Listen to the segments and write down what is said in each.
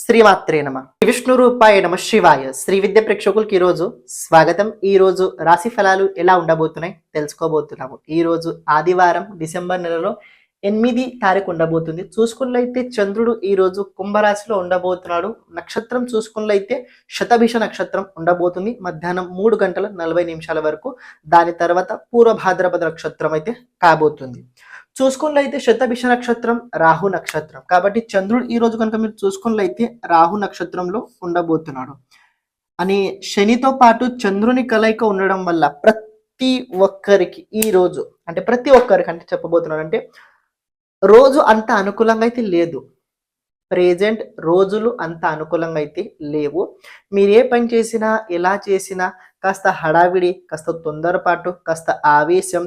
శ్రీమాత్రే నమ. విష్ణు రూపాయ నమ శివాయ. శ్రీ విద్య ప్రేక్షకులకి ఈరోజు స్వాగతం. ఈ రోజు రాశి ఫలాలు ఎలా ఉండబోతున్నాయి తెలుసుకోబోతున్నాము. ఈ రోజు ఆదివారం డిసెంబర్ నెలలో ఎనిమిది తారీఖు ఉండబోతుంది. చూసుకున్నైతే చంద్రుడు ఈ రోజు కుంభరాశిలో ఉండబోతున్నాడు. నక్షత్రం చూసుకున్నైతే శతభిష నక్షత్రం ఉండబోతుంది. మధ్యాహ్నం మూడు గంటల నలభై నిమిషాల వరకు. దాని తర్వాత పూర్వ భాద్రపద నక్షత్రం అయితే కాబోతుంది. చూసుకున్నట్లయితే శతభిష నక్షత్రం రాహు నక్షత్రం. కాబట్టి చంద్రుడు ఈ రోజు కనుక మీరు చూసుకున్నట్లయితే రాహు నక్షత్రంలో ఉండబోతున్నాడు. అని శనితో పాటు చంద్రుని కలయిక ఉండడం వల్ల ప్రతి ఒక్కరికి ఈ రోజు అంటే ప్రతి ఒక్కరికి అంటే చెప్పబోతున్నాడు అంటే రోజు అంత అనుకూలంగా అయితే లేదు. ప్రెజెంట్ రోజులు అంత అనుకూలంగా అయితే లేవు. మీరు ఏ పని చేసినా ఎలా చేసినా కాస్త హడావిడి కాస్త తొందరపాటు కాస్త ఆవేశం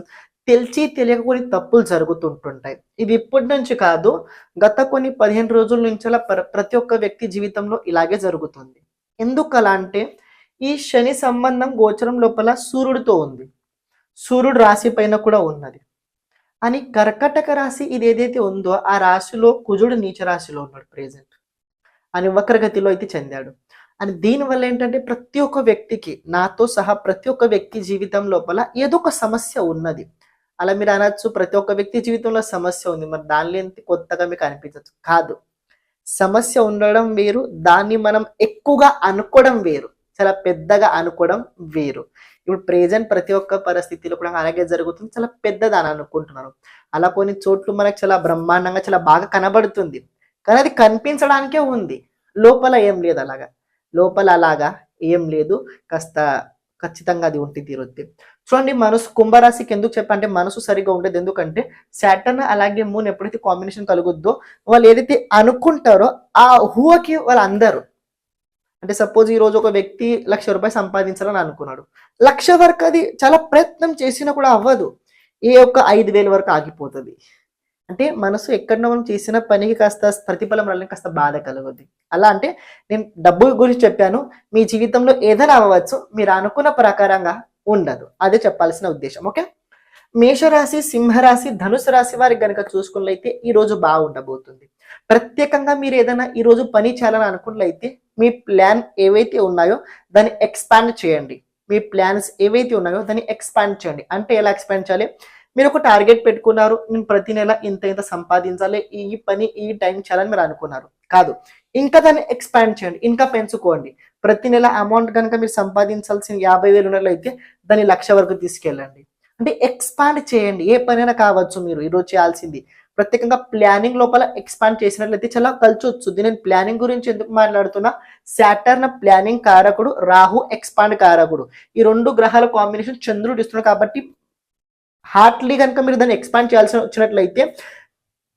తెలిసి తెలియక కొన్ని తప్పులు జరుగుతుంటుంటాయి. ఇది ఇప్పటి నుంచి కాదు గత కొన్ని పదిహేను రోజుల నుంచి అలా ప్రతి ఒక్క వ్యక్తి జీవితంలో ఇలాగే జరుగుతుంది. ఎందుకు అలా అంటే ఈ శని సంబంధం గోచరం లోపల సూర్యుడితో ఉంది. సూర్యుడు రాశి పైన కూడా ఉన్నది. అని కర్కటక రాశి ఇది ఏదైతే ఉందో ఆ రాశిలో కుజుడు నీచ రాశిలో ఉన్నాడు ప్రెజెంట్. అని వక్రగతిలో అయితే చెందాడు. అని దీనివల్ల ఏంటంటే ప్రతి ఒక్క వ్యక్తికి నాతో సహా ప్రతి ఒక్క వ్యక్తి జీవితం లోపల ఏదో ఒక సమస్య ఉన్నది. అలా మీరు అనొచ్చు ప్రతి ఒక్క వ్యక్తి జీవితంలో సమస్య ఉంది. మరి దానిలో ఎంత కొత్తగా మీకు అనిపించవచ్చు కాదు. సమస్య ఉండడం వేరు దాన్ని మనం ఎక్కువగా అనుకోవడం వేరు. చాలా పెద్దగా అనుకోవడం వేరు. ఇప్పుడు ప్రెజెంట్ ప్రతి ఒక్క పరిస్థితిలో కూడా అలాగే జరుగుతుంది. చాలా పెద్దది అని అనుకుంటున్నారు. అలా కొన్ని చోట్లు మనకు చాలా బ్రహ్మాండంగా చాలా బాగా కనబడుతుంది. కానీ అది కనిపించడానికే ఉంది. లోపల ఏం లేదు అలాగా. లోపల అలాగా ఏం లేదు. కాస్త ఖచ్చితంగా అది ఉంటే తీరుద్ది. చూడండి మనసు కుంభరాశికి ఎందుకు చెప్పంటే మనసు సరిగా ఉండదు ఎందుకంటే సాటర్న్ అలాగే మూన్ ఎప్పుడైతే కాంబినేషన్ కలుగుద్దో వాళ్ళు ఏదైతే అనుకుంటారో ఆ హూవకి వాళ్ళు అందరు అంటే సపోజ్ ఈ రోజు ఒక వ్యక్తి లక్ష రూపాయలు సంపాదించాలని అనుకున్నాడు. లక్ష వరకు అది చాలా ప్రయత్నం చేసినా కూడా అవ్వదు. ఏ ఒక్క ఐదు వేల వరకు ఆగిపోతుంది. అంటే మనసు ఎక్కడో మనం చేసిన పనికి కాస్త ప్రతిఫలం రాలని కాస్త బాధ కలుగుద్ది. అలా అంటే నేను డబ్బు గురించి చెప్పాను మీ జీవితంలో ఏదైనా అవ్వచ్చు మీరు అనుకున్న ప్రకారంగా ఉండదు. అదే చెప్పాల్సిన ఉద్దేశం ఓకే? మేషరాశి సింహరాశి ధనుసు రాశి వారికి కనుక చూసుకున్నట్లయితే ఈ రోజు బాగుండబోతుంది. ప్రత్యేకంగా మీరు ఏదైనా ఈ రోజు పని చేయాలని అనుకున్నట్లయితే మీ ప్లాన్ ఏవైతే ఉన్నాయో దాన్ని ఎక్స్పాండ్ చేయండి. మీ ప్లాన్స్ ఏవైతే ఉన్నాయో దాన్ని ఎక్స్పాండ్ చేయండి. అంటే ఎలా ఎక్స్పాండ్ చేయాలి? మీరు ఒక టార్గెట్ పెట్టుకున్నారు నేను ప్రతి నెల ఇంత ఇంత సంపాదించాలి ఈ పని ఈ టైం చేయాలని మీరు అనుకున్నారు. కాదు ఇంకా దాన్ని ఎక్స్పాండ్ చేయండి ఇంకా పెంచుకోండి. ప్రతి నెల అమౌంట్ కనుక మీరు సంపాదించాల్సిన యాభై వేలు ఉన్నట్లయితే దాన్ని లక్ష వరకు తీసుకెళ్ళండి. అంటే ఎక్స్పాండ్ చేయండి ఏ పనైనా కావచ్చు మీరు ఈరోజు చేయాల్సింది. ప్రత్యేకంగా ప్లానింగ్ లోపల ఎక్స్పాండ్ చేసినట్లయితే చాలా కలిసి వస్తుంది. నేను ప్లానింగ్ గురించి ఎందుకు మాట్లాడుతున్నా? సాటర్న్ ప్లానింగ్ కారకుడు రాహు ఎక్స్పాండ్ కారకుడు. ఈ రెండు గ్రహాల కాంబినేషన్ చంద్రుడు ఇస్తున్నాడు కాబట్టి హార్ట్లీ కనుక మీరు దాన్ని ఎక్స్పాండ్ చేయాల్సి వచ్చినట్లయితే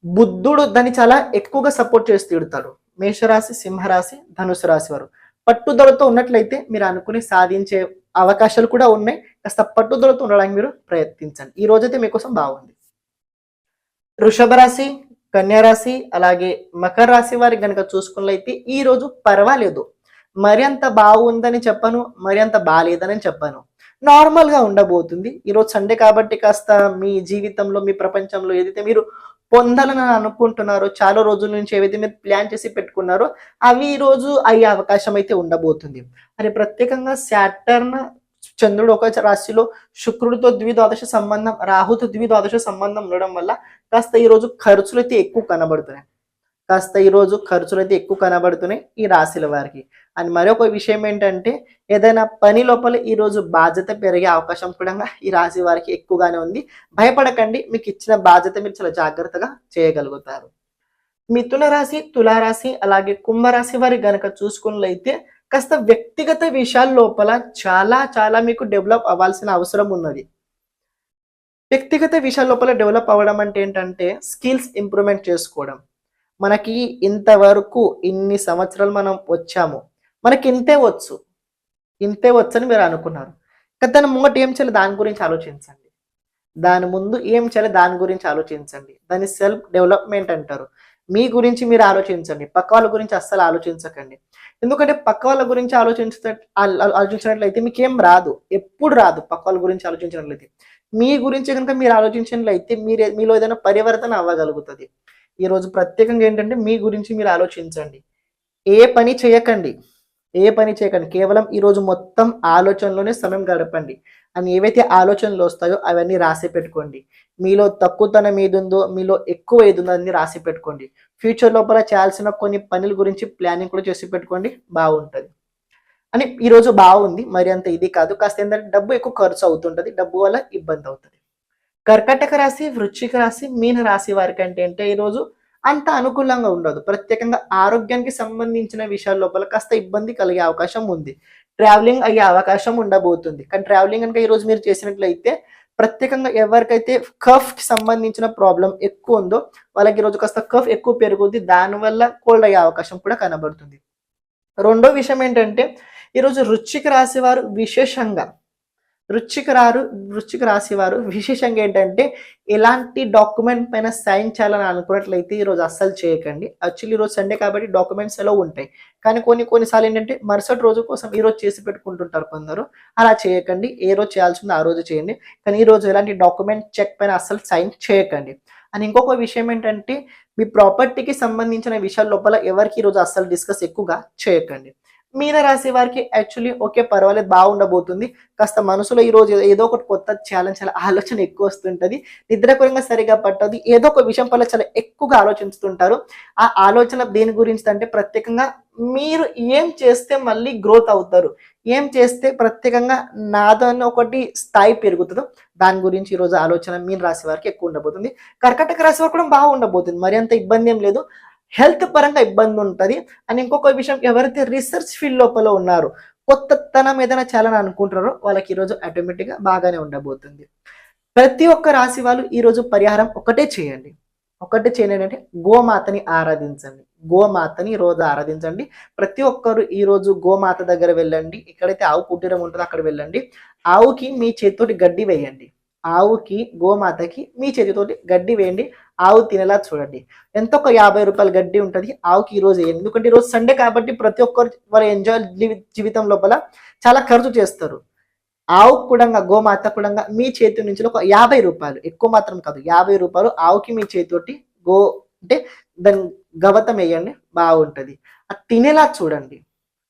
బుద్ధుడు దాన్ని చాలా ఎక్కువగా సపోర్ట్ చేసి తిడతాడు మేషరాశి సింహరాశి ధనుసు రాశి వారు. పట్టుదలతో ఉన్నట్లయితే మీరు అనుకుని సాధించే అవకాశాలు కూడా ఉన్నాయి. కాస్త పట్టుదలతో ఉండడానికి మీరు ప్రయత్నించండి. ఈ రోజైతే మీకోసం బాగుంది. వృషభ రాశి కన్యారాశి అలాగే మకర రాశి వారికి కనుక చూసుకున్నట్లయితే ఈ రోజు పర్వాలేదు. మరి అంత బాగుందని చెప్పను మరి అంత బాగాలేదని చెప్పను. నార్మల్గా ఉండబోతుంది. ఈరోజు సండే కాబట్టి కాస్త మీ జీవితంలో మీ ప్రపంచంలో ఏదైతే మీరు పొందాలని అనుకుంటున్నారో చాలా రోజుల నుంచి ఏవైతే మీరు ప్లాన్ చేసి పెట్టుకున్నారో అవి ఈ రోజు అయ్యే అవకాశం అయితే ఉండబోతుంది. మరి ప్రత్యేకంగా శాటర్న్ చంద్రుడు ఒక రాశిలో శుక్రుడితో ద్విద్వాదశ సంబంధం రాహుతో ద్విద్వాదశ సంబంధం ఉండడం వల్ల కాస్త ఈ రోజు ఖర్చులు అయితే ఎక్కువ కనబడుతున్నాయి. కాస్త ఈ రోజు ఖర్చులు అయితే ఎక్కువ కనబడుతున్నాయి ఈ రాశిల వారికి. అండ్ మరొక విషయం ఏంటంటే ఏదైనా పని లోపల ఈ రోజు బాధ్యత పెరిగే అవకాశం కూడా ఈ రాశి వారికి ఎక్కువగానే ఉంది. భయపడకండి మీకు ఇచ్చిన బాధ్యత మీరు చాలా జాగ్రత్తగా చేయగలుగుతారు. మిథున రాశి తులారాశి అలాగే కుంభరాశి వారి గనక చూసుకున్నట్లయితే కాస్త వ్యక్తిగత విషయాల లోపల చాలా చాలా మీకు డెవలప్ అవ్వాల్సిన అవసరం ఉన్నది. వ్యక్తిగత విషయాల లోపల డెవలప్ అవ్వడం అంటే ఏంటంటే స్కిల్స్ ఇంప్రూవ్మెంట్ చేసుకోవడం. మనకి ఇంతవరకు ఇన్ని సంవత్సరాలు మనం వచ్చాము. మనకి ఇంతే వచ్చు. ఇంతే వచ్చని మీరు అనుకున్నారు. కానీ దాని ముంగట ఏం చేయాలి? దాని గురించి ఆలోచించండి. దాని ముందు ఏం చేయాలి? దాని గురించి ఆలోచించండి. దాన్ని సెల్ఫ్ డెవలప్మెంట్ అంటారు. మీ గురించి మీరు ఆలోచించండి. పక్క వాళ్ళ గురించి అస్సలు ఆలోచించకండి. ఎందుకంటే పక్క వాళ్ళ గురించి ఆలోచించ ఆలోచించినట్లయితే మీకు ఏం రాదు. ఎప్పుడు రాదు పక్క వాళ్ళ గురించి ఆలోచించినట్లయితే. మీ గురించి కనుక మీరు ఆలోచించినట్లయితే మీరే మీలో ఏదైనా పరివర్తన అవ్వగలుగుతుంది. ఈరోజు ప్రత్యేకంగా ఏంటంటే మీ గురించి మీరు ఆలోచించండి. ఏ పని చేయకండి. ఏ పని చేయకండి. కేవలం ఈరోజు మొత్తం ఆలోచనలోనే సమయం గడపండి. అని ఏవైతే ఆలోచనలు వస్తాయో అవన్నీ రాసి పెట్టుకోండి. మీలో తక్కువతనం ఏది ఉందో మీలో ఎక్కువ ఏది ఉందో అన్ని రాసి పెట్టుకోండి. ఫ్యూచర్ లోపల చేయాల్సిన కొన్ని పనుల గురించి ప్లానింగ్ కూడా చేసి పెట్టుకోండి. బాగుంటుంది. అని ఈరోజు బాగుంది. మరి అంత ఇది కాదు. కాస్త ఏంటంటే డబ్బు ఎక్కువ ఖర్చు అవుతుంటుంది. డబ్బు వల్ల ఇబ్బంది అవుతుంది. కర్కటక రాశి వృశ్చిక రాశి మీన రాశి వారికి అంటే అంటే ఈరోజు అంత అనుకూలంగా ఉండదు. ప్రత్యేకంగా ఆరోగ్యానికి సంబంధించిన విషయాల లోపల కాస్త ఇబ్బంది కలిగే అవకాశం ఉంది. ట్రావెలింగ్ అయ్యే అవకాశం ఉండబోతుంది. కానీ ట్రావెలింగ్ కనుక ఈరోజు మీరు చేసినట్లయితే ప్రత్యేకంగా ఎవరికైతే కఫ్కి సంబంధించిన ప్రాబ్లం ఎక్కువ ఉందో వాళ్ళకి ఈరోజు కాస్త కఫ్ ఎక్కువ పెరుగుద్ది. దానివల్ల కోల్డ్ అయ్యే అవకాశం కూడా కనబడుతుంది. రెండో విషయం ఏంటంటే ఈరోజు రుచికి రాసేవారు వారు విశేషంగా వృశ్చిక రారు వృశ్చిక రాశి వారు విశేషంగా ఏంటంటే ఎలాంటి డాక్యుమెంట్ పైన సైన్ చేయాలని అనుకున్నట్లయితే ఈరోజు అస్సలు చేయకండి. యాక్చువల్లీ ఈరోజు సండే కాబట్టి డాక్యుమెంట్స్ ఎలా ఉంటాయి. కానీ కొన్ని కొన్నిసార్లు ఏంటంటే మరుసటి రోజు కోసం ఈ రోజు చేసి పెట్టుకుంటుంటారు కొందరు. అలా చేయకండి. ఏ రోజు చేయాల్సిందో ఆ రోజు చేయండి. కానీ ఈ రోజు ఎలాంటి డాక్యుమెంట్ చెక్ పైన అస్సలు సైన్ చేయకండి. అని ఇంకొక విషయం ఏంటంటే మీ ప్రాపర్టీకి సంబంధించిన విషయాల లోపల ఎవరికి ఈరోజు అస్సలు డిస్కస్ ఎక్కువగా చేయకండి. మీన రాశి వారికి యాక్చువల్లీ ఓకే పర్వాలేదు బాగుండబోతుంది. కాస్త మనసులో ఈరోజు ఏదో ఒకటి కొత్త ఛాలెంజ్ చాలా ఆలోచన ఎక్కువ వస్తుంటుంది. నిద్రపరంగా సరిగా పట్టదు. ఏదో ఒక విషయం పట్ల చాలా ఎక్కువగా ఆలోచిస్తుంటారు. ఆ ఆలోచన దేని గురించి అంటే ప్రత్యేకంగా మీరు ఏం చేస్తే మళ్ళీ గ్రోత్ అవుతారు. ఏం చేస్తే ప్రత్యేకంగా నాదని ఒకటి స్థాయి పెరుగుతుందో. దాని గురించి ఈరోజు ఆలోచన మీన రాశి వారికి ఎక్కువ ఉండబోతుంది. కర్కటక రాశి వారు కూడా బాగుండబోతుంది. మరి అంత ఇబ్బంది ఏం లేదు. హెల్త్ పరంగా ఇబ్బంది ఉంటుంది. అండ్ ఇంకొక విషయం ఎవరైతే రీసెర్చ్ ఫీల్డ్ లోపల ఉన్నారో కొత్త తనం ఏదైనా చేయాలని అనుకుంటారో వాళ్ళకి ఈరోజు ఆటోమేటిక్గా బాగానే ఉండబోతుంది. ప్రతి ఒక్క రాశి వాళ్ళు ఈరోజు పరిహారం ఒకటే చేయండి. ఒకటే చేయండి అంటే గోమాతని ఆరాధించండి. గోమాతని రోజు ఆరాధించండి. ప్రతి ఒక్కరు ఈ రోజు గోమాత దగ్గర వెళ్ళండి. ఎక్కడైతే ఆవు కుటీరం ఉంటుందో అక్కడ వెళ్ళండి. ఆవుకి మీ చేతితోటి గడ్డి వేయండి. ఆవుకి గోమాతకి మీ చేతితోటి గడ్డి వేయండి ఆవు తినేలా చూడండి. ఎంత ఒక యాభై రూపాయల గడ్డి ఉంటుంది ఆవుకి ఈ రోజు వేయండి. ఎందుకంటే ఈరోజు సండే కాబట్టి ప్రతి ఒక్కరు వారి ఎంజాయ్ జీవితం లోపల చాలా ఖర్చు చేస్తారు. ఆవు కూడా గోమాత కూడా మీ చేతి నుంచి ఒక యాభై రూపాయలు ఎక్కువ మాత్రం కాదు యాభై రూపాయలు ఆవుకి మీ చేతితోటి గో అంటే దాని గవతం వేయండి బాగుంటుంది. అది తినేలా చూడండి.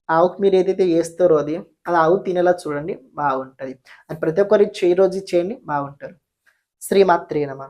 ఆవుకు మీరు ఏదైతే చేస్తారో అది అది ఆవు తినేలా చూడండి బాగుంటుంది. అది ప్రతి ఒక్కరికి చేయి రోజు చేయండి బాగుంటారు శ్రీమాత్రేనమా